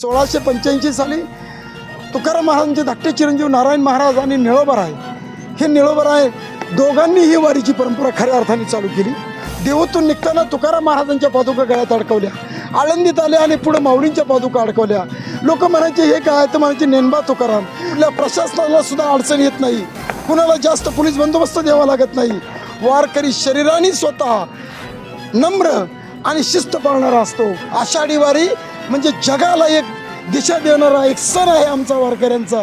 सोळाशे पंच्याऐंशी साली तुकाराम महाराजांचे धाकटे चिरंजीव नारायण महाराज आणि आहे. हे निळोबर आहे दोघांनी ही वारीची परंपरा खऱ्या अर्थाने चालू केली. देवतून निघताना तुकाराम महाराजांच्या पादुका गळ्यात अडकवल्या. आळंदीत आल्या आणि पुढे माऊलींच्या पादुका अडकवल्या. लोक म्हणायचे हे काय तर म्हणायचे नेनबा तुकाराम. आपल्या प्रशासनाला सुद्धा अडचण येत नाही. कुणाला जास्त पोलीस बंदोबस्त द्यावा लागत नाही. वारकरी शरीराने स्वतः नम्र आणि शिस्त पाळणारा असतो. आषाढी वारी म्हणजे जगाला एक दिशा देणारा एक सण आहे आमचा वारकऱ्यांचा.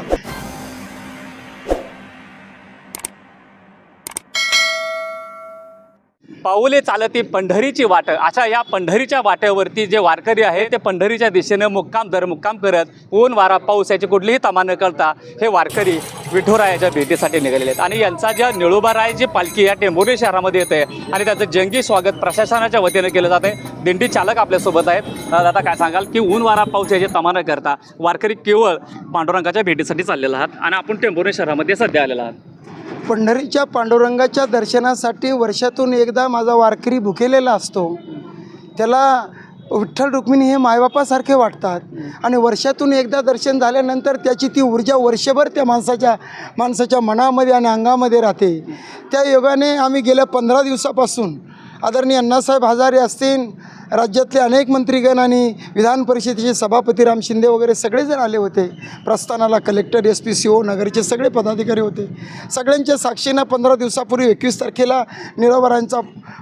पाऊले चालती पंढरीची वाट अशा या पंढरीच्या वाटेवरती जे वारकरी आहे ते पंढरीच्या दिशेनं मुक्काम दर मुक्काम करत ऊन वारा पाऊस याची कुठलीही तमा न करता हे वारकरी विठोरायाच्या भेटीसाठी निघालेले आहेत. आणि यांचा ज्या निळोबाराय जी पालखी या टेंभोर्णी शहरामध्ये येते आणि त्याचं जंगी स्वागत प्रशासनाच्या वतीनं केलं जाते. दिंडी चालक आपल्यासोबत आहेत. दादा काय सांगाल की ऊन वारा पाऊस याची तमा न करता वारकरी केवळ पांडुरंगाच्या भेटीसाठी चाललेला आहात आणि आपण टेंभोर्णी शहरामध्ये सध्या आलेला आहात. पंढरीच्या पांडुरंगाच्या दर्शनासाठी वर्षातून एकदा माझा वारकरी भुकेलेला असतो. त्याला विठ्ठल रुक्मिणी हे मायबापासारखे वाटतात. आणि वर्षातून एकदा दर्शन झाल्यानंतर त्याची ती ऊर्जा वर्षभर त्या माणसाच्या माणसाच्या मनामध्ये आणि अंगामध्ये राहते. त्या योगाने आम्ही गेल्या पंधरा दिवसापासून आदरणीय अण्णासाहेब हजारे असतील राज्यातले अनेक मंत्रीगण आणि विधान परिषदेचे सभापती राम शिंदे वगैरे सगळेजण आले होते. प्रस्थानाला collector S P C O नगरचे सगळे पदाधिकारी होते. सगळ्यांच्या साक्षीनं पंधरा दिवसापूर्वी एकवीस तारखेला निळोबरांचा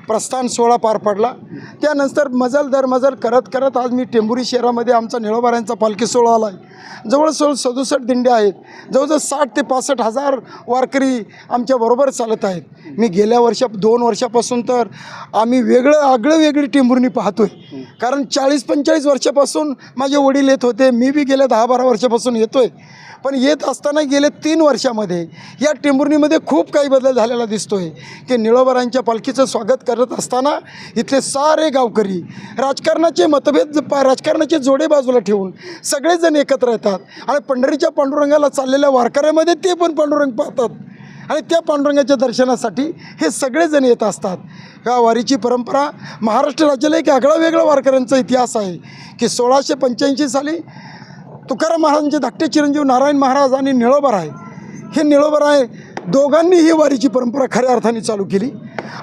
प्रस्थान सोहळा पार पडला. त्यानंतर मजल दर मजल करत करत आज मी टेंभुरी शहरामध्ये आमचा निळोबरांचा पालखी सोहळा आला आहे जवळजवळ सदुसष्ट दिंड्या आहेत. जवळजवळ साठ ते पासष्ट हजार वारकरी आमच्याबरोबर चालत आहेत. मी गेल्या वर्षा दोन वर्षापासून तर आम्ही वेगळं आगळं वेगळी टेंभुर्णी पाहतोय कारण चाळीस पंचेचाळीस वर्षापासून माझे वडील येत होते. मी बी गेल्या दहा बारा वर्षापासून येतोय. पण येत असताना गेले तीन वर्षामध्ये या टेंभुर्णीमध्ये खूप काही बदल झालेला दिसतोय. की निळोबरांच्या पालखीचं स्वागत करत असताना इथले सारे गावकरी राजकारणाचे मतभेद पा राजकारणाचे जोडे बाजूला ठेवून सगळेजण एकत्र येतात. आणि पंढरीच्या पांडुरंगाला चाललेल्या वारकऱ्यामध्ये ते पण पांडुरंग पाहतात. आणि त्या पांडुरंगाच्या दर्शनासाठी हे सगळेजण येत असतात. या वारीची परंपरा महाराष्ट्र राज्याला एक आगळा वेगळा वारकऱ्यांचा इतिहास आहे की सोळाशे पंच्याऐंशी साली तुकाराम महाराजांचे धाकटे चिरंजीव नारायण महाराज आणि निळोबराय हे निळोबराय दोघांनी ही वारीची परंपरा खऱ्या अर्थाने चालू केली.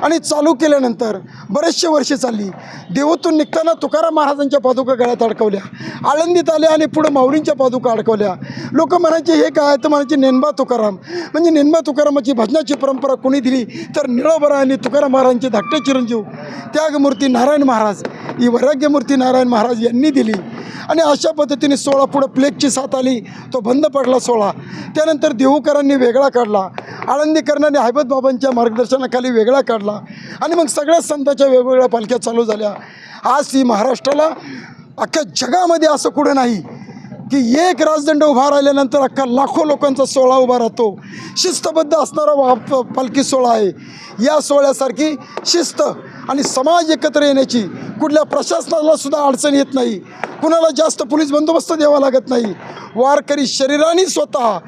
आणि चालू केल्यानंतर बरेचसे वर्षे चालली. देवतून निघताना तुकाराम महाराजांच्या पादुका गळ्यात अडकवल्या. आळंदीत आल्या आणि पुढं माऊलींच्या पादुका अडकवल्या. लोक म्हणायचे हे काय? तर म्हणायचे नेनबा तुकाराम. म्हणजे नेनबा तुकारामाची भजनाची परंपरा कोणी दिली? तर निळोबरा आणि तुकाराम महाराजांचे धाकटे चिरंजीव त्यागमूर्ती नारायण महाराज. ही वैराग्यमूर्ती नारायण महाराज यांनी दिली. आणि अशा पद्धतीने सोळा पुढं प्लेगची साथ आली तो बंद पडला सोळा. त्यानंतर देहूकरांनी वेगळा काढला. आळंदीकरांनी हैबत बाबांच्या मार्गदर्शनाखाली वेगळा काढला. आणि मग सगळ्याच संतांच्या वेगवेगळ्या पालख्या चालू झाल्या. आज ही महाराष्ट्राला अख्ख्या जगामध्ये असं कुठं नाही की एक राजदंड उभा राहिल्यानंतर अख्खा लाखो लोकांचा सोहळा उभा राहतो. शिस्तबद्ध असणारा वा प- पालखी सोहळा आहे. या सोहळ्यासारखी शिस्त आणि समाज एकत्र येण्याची कुठल्या प्रशासनाला सुद्धा अडचण येत नाही. कुणाला जास्त पोलीस बंदोबस्त द्यावा लागत नाही. वारकरी शरीराने स्वतः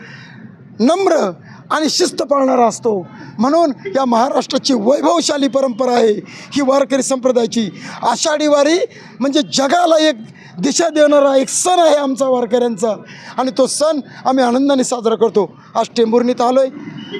नम्र आणि शिस्त पाळणारा असतो. म्हणून या महाराष्ट्राची वैभवशाली परंपरा आहे. ही वारकरी संप्रदायाची आषाढी वारी म्हणजे जगाला एक दिशा देणारा एक सण आहे आमचा वारकऱ्यांचा. आणि तो सण आम्ही आनंदाने साजरा करतो. आज टेंभुर्णीत आलो आहे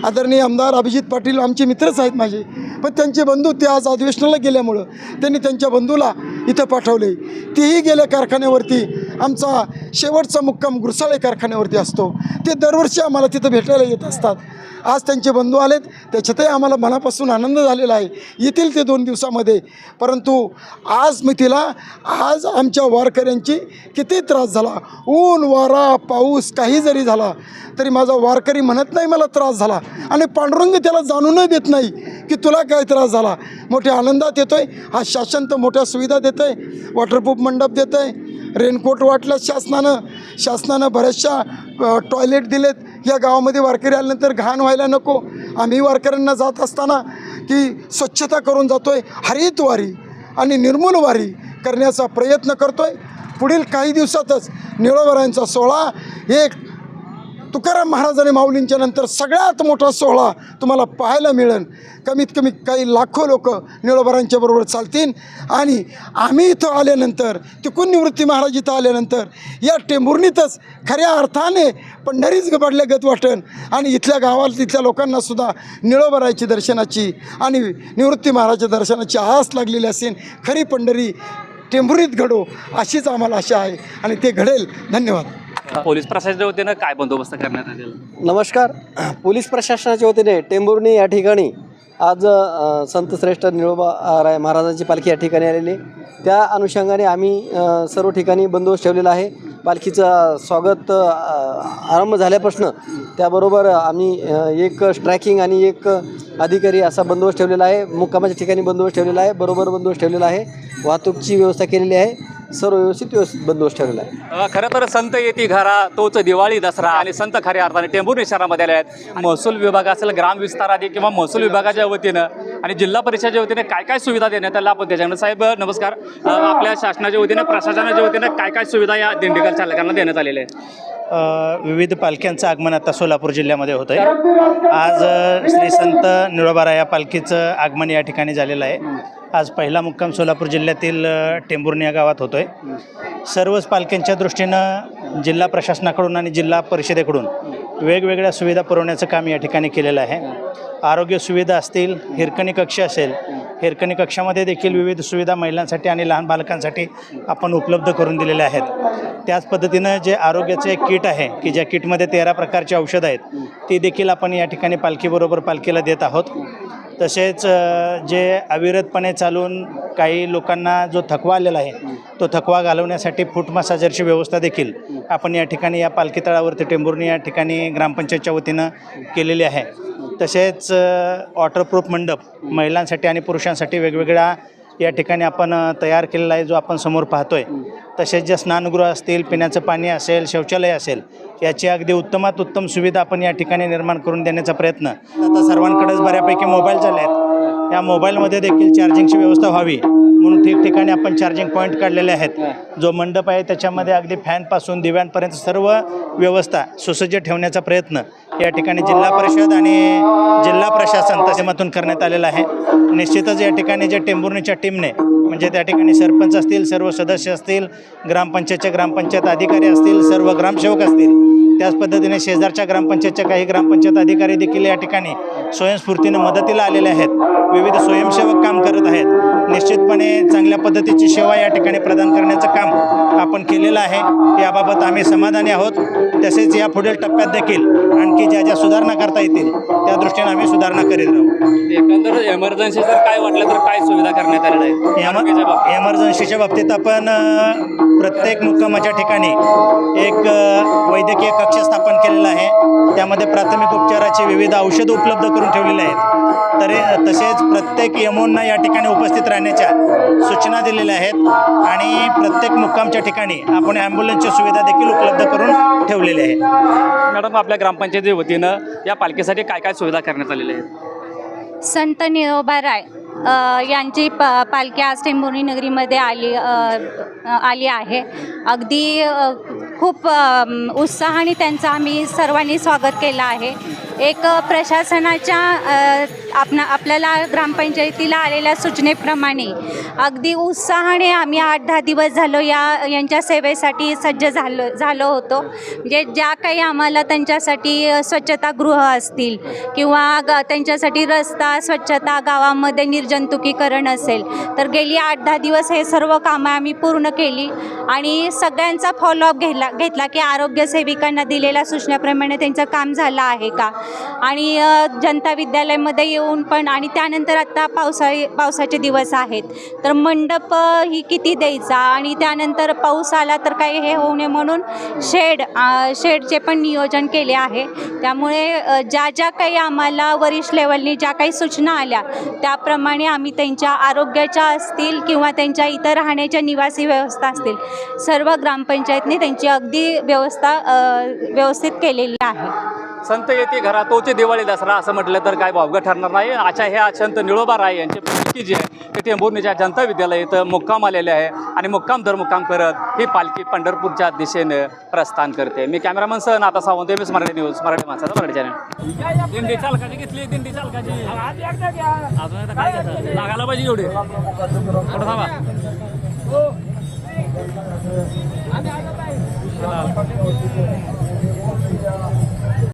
आदरणीय आमदार अभिजित पाटील आमचे मित्रच आहेत माझे. पण त्यांचे बंधू ते आज अधिवेशनाला गेल्यामुळं त्यांनी त्यांच्या बंधूला इथं पाठवले. तेही गेल्या कारखान्यावरती आमचा शेवटचा मुक्काम गुरसाळे कारखान्यावरती असतो. ते दरवर्षी आम्हाला तिथं भेटायला येत असतात. आज त्यांचे बंधू आलेत. त्याच्यातही आम्हाला मनापासून आनंद झालेला आहे. येतील ते दोन दिवसामध्ये. परंतु आज मी तिला आज आमच्या वारकऱ्यांची किती त्रास झाला. ऊन वारा पाऊस काही जरी झाला तरी माझा वारकरी म्हणत नाही मला त्रास झाला. आणि पांडुरंग त्याला जाणूनही देत नाही की तुला काय त्रास झाला. मोठ्या आनंदात येतो आहे हा शासन तर मोठ्या सुविधा देत आहे वॉटरप्रूफ मंडप देत आहे रेनकोट वाटलं शासनानं. शासनानं बऱ्याचशा टॉयलेट दिलेत. या गावामध्ये वारकरी आल्यानंतर घाण व्हायला नको. आम्ही वारकऱ्यांना जात असताना की स्वच्छता करून जातो आहे हरितवारी आणि निर्मूल वारी करण्याचा प्रयत्न करतो आहे पुढील काही दिवसातच निळोवरांचा सोहळा एक तुकाराम महाराज आणि माऊलींच्या नंतर सगळ्यात मोठा सोहळा तुम्हाला पाहायला मिळेल. कमीत कमी काही लाखो लोक निळोबरांच्या बरोबर चालतील. आणि आम्ही इथं आल्यानंतर तिकून निवृत्ती महाराज इथं आल्यानंतर या टेंभुर्णीतच खऱ्या अर्थाने पंढरीच गबडल्या गत वाटण आणि इथल्या गावात तिथल्या लोकांनासुद्धा निळोबरायची दर्शनाची आणि निवृत्ती महाराजच्या दर्शनाची आस लागलेली असेल. खरी पंढरी टेंभुरीत घडो अशीच आम्हाला आशा आहे आणि ते घडेल. धन्यवाद. पोलीस प्रशासनाच्या वतीनं काय बंदोबस्त करण्यात आलेला? नमस्कार. पोलीस प्रशासनाच्या वतीने टेंभुर्णी या ठिकाणी आज अ, संत श्रेष्ठ निळोबा अ, राय महाराजांची पालखी या ठिकाणी आलेली त्या अनुषंगाने आम्ही अ, सर्व ठिकाणी बंदोबस्त ठेवलेला आहे. पालखीचं स्वागत अ, आरंभ झाल्यापासून त्याबरोबर आम्ही अ, एक स्ट्रॅकिंग आणि एक अधिकारी असा बंदोबस्त ठेवलेला आहे. मुक्कामाच्या ठिकाणी बंदोबस्त ठेवलेला आहे. बरोबर बंदोबस्त ठेवलेला आहे. वाहतूकची व्यवस्था केलेली आहे. सर्व व्यवस्थित व्यवस्थित बंदोबस्त ठेवलेला आहे. अ, खरं तर संत येती घरा तोच दिवाळी दसरा आणि संत खऱ्या अर्थाने टेंभुर्णी शहरामध्ये आले आहेत. महसूल विभाग असेल ग्राम विस्तार आधी किंवा महसूल विभागाच्या वतीनं आणि जिल्हा परिषदेच्या वतीने काय काय सुविधा देण्यात आल्या आपण त्याच्याकडे साहेब नमस्कार. अ, आपल्या शासनाच्या वतीनं प्रशासनाच्या वतीनं काय काय सुविधा या दिंडीकर चालकांना देण्यात आलेल्या आहेत? विविध पालख्यांचं आगमन आता सोलापूर जिल्ह्यामध्ये होतं आहे आज श्री संत निळोबारा या पालखीचं आगमन या ठिकाणी झालेलं आहे. आज पहिला मुक्काम सोलापूर जिल्ह्यातील टेंभुर्णी या गावात होतो आहे सर्वच पालख्यांच्या दृष्टीनं जिल्हा प्रशासनाकडून आणि जिल्हा परिषदेकडून वेगवेगळ्या सुविधा पुरवण्याचं काम या ठिकाणी केलेलं आहे. आरोग्य सुविधा असतील हिरकणी कक्ष असेल हिरकणी कक्षामध्ये देखील विविध सुविधा महिलांसाठी आणि लहान बालकांसाठी आपण उपलब्ध करून दिलेल्या आहेत. त्याच पद्धतीनं जे आरोग्याचं एक किट आहे की ज्या किटमध्ये तेरा प्रकारची औषधं आहेत ती देखील आपण या ठिकाणी पालखीबरोबर पालखीला देत आहोत. तसेच जे अविरतपणे चालून काही लोकांना जो थकवा आलेला आहे तो थकवा घालवण्यासाठी फूट मसाजरची व्यवस्था देखील आपण या ठिकाणी या पालखी तळावरती टेंभुर्णी या ठिकाणी ग्रामपंचायतच्या वतीनं केलेली आहे. तसेच वॉटरप्रूफ मंडप महिलांसाठी आणि पुरुषांसाठी वेगवेगळ्या या ठिकाणी आपण तयार केलेला आहे जो आपण समोर पाहतोय. तसेच जे स्नानगृह असतील पिण्याचं पाणी असेल शौचालय असेल याची अगदी उत्तमात उत्तम सुविधा आपण या ठिकाणी निर्माण करून देण्याचा प्रयत्न. आता सर्वांकडेच बऱ्यापैकी मोबाईल झाले आहेत. या मोबाईलमध्ये देखील चार्जिंगची व्यवस्था व्हावी. म्हणून ठिकठिकाणी आपण चार्जिंग पॉईंट काढलेले आहेत. जो मंडप आहे त्याच्यामध्ये अगदी फॅनपासून दिव्यांपर्यंत सर्व व्यवस्था सुसज्ज ठेवण्याचा प्रयत्न. या ठिकाणी जिल्हा परिषद आणि जिल्हा प्रशासन माध्यमातून करण्यात आलेलं आहे. निश्चितच या ठिकाणी जे टेंभुर्णीच्या टीमने म्हणजे त्या ठिकाणी सरपंच असतील सर्व सदस्य असतील ग्रामपंचायतचे ग्रामपंचायत अधिकारी असतील सर्व ग्रामसेवक असतील त्याच पद्धतीने शेजारच्या ग्रामपंचायतच्या काही ग्रामपंचायत अधिकारी देखील या ठिकाणी स्वयंस्फूर्तीनं मदतीला आलेले आहेत. विविध स्वयंसेवक काम करत आहेत. निश्चितपणे चांगल्या पद्धतीची सेवा या ठिकाणी प्रदान करण्याचं काम आपण केलेलं आहे. याबाबत आम्ही समाधानी आहोत. तसेच या पुढील टप्प्यात देखील आणखी ज्या ज्या सुधारणा करता येतील त्या दृष्टीने आम्ही सुधारणा करीत राहू. एकंदर एमर्जन्सी जर काय वाटलं तर काय सुविधा करण्यात आलेल्या आहेत? एमर्जन्सीच्या बाबतीत. आपण प्रत्येक मुक्कामाच्या ठिकाणी एक वैद्यकीय कक्ष स्थापन केलेला आहे. त्यामध्ये प्राथमिक उपचाराची विविध औषधं उपलब्ध करून ठेवलेली आहेत. तरी तसेच प्रत्येक यमोंना या ठिकाणी उपस्थित राहण्याच्या सूचना दिलेल्या आहेत आणि प्रत्येक मुक्कामच्या ठिकाणी आपण ॲम्ब्युलन्सची सुविधा देखील उपलब्ध करून ठेवलेली आहे. मॅडम आपल्या ग्रामपंचायती वतीनं या पालखीसाठी काय काय सुविधा करण्यात आलेल्या आहेत? संत निरोबा राय यांची प पालखी आज टेंभुर्णी नगरीमध्ये आली आली आहे. अगदी खूप उत्साहाने त्यांचं आम्ही सर्वांनी स्वागत केलं आहे. एक प्रशासनाच्या आपणा आपल्याला ग्रामपंचायतीला आलेल्या सूचनेप्रमाणे अगदी उत्साहाने आम्ही आठ दहा दिवस झालो या यांच्या सेवेसाठी सज्ज झालो झालो होतो. म्हणजे ज्या काही आम्हाला त्यांच्यासाठी स्वच्छतागृह असतील किंवा ग त्यांच्यासाठी रस्ता स्वच्छता गावामध्ये निर्जंतुकीकरण असेल तर गेली आठ दहा दिवस हे सर्व कामं आम्ही पूर्ण केली आणि सगळ्यांचा फॉलोअप घेतला घेतला की आरोग्य सेविकांना दिलेल्या सूचनेप्रमाणे त्यांचं काम झालं आहे का? आणि जनता विद्यालयामध्ये येऊन पण आणि त्यानंतर आत्ता पावसाळी पावसाचे दिवस आहेत. तर मंडप ही किती द्यायचा? आणि त्यानंतर पाऊस आला तर काही हे होऊ नये म्हणून शेड शेडचे पण नियोजन केले आहे. त्यामुळे ज्या ज्या काही आम्हाला वरिष्ठ लेवलनी ज्या काही सूचना आल्या त्याप्रमाणे आम्ही त्यांच्या आरोग्याच्या असतील किंवा त्यांच्या इतर राहण्याच्या निवासी व्यवस्था असतील सर्व ग्रामपंचायतने त्यांची अगदी व्यवस्था व्यवस्थित केलेली आहे. संत येते घरा तोचे दिवाळी दसरा असं म्हटलं तर काय भावगं ठरणार नाही. अशा ह्या संत निळोबा राय यांची पालखी जी आहे ते टेंभुर्णीच्या जनता विद्यालय इथं मुक्काम आलेले आहे आणि मुक्काम दर मुक्काम करत ही पालखी पंढरपूरच्या दिशेनं प्रस्थान करते. मी कॅमेरामन सह Nata Sawant M S Marathi news Marathi माणसाचा मराठी चॅनल दिंडी चालकाची घेतली दिंडी चालकाची. अजून काय? लागायला पाहिजे एवढे. 看到。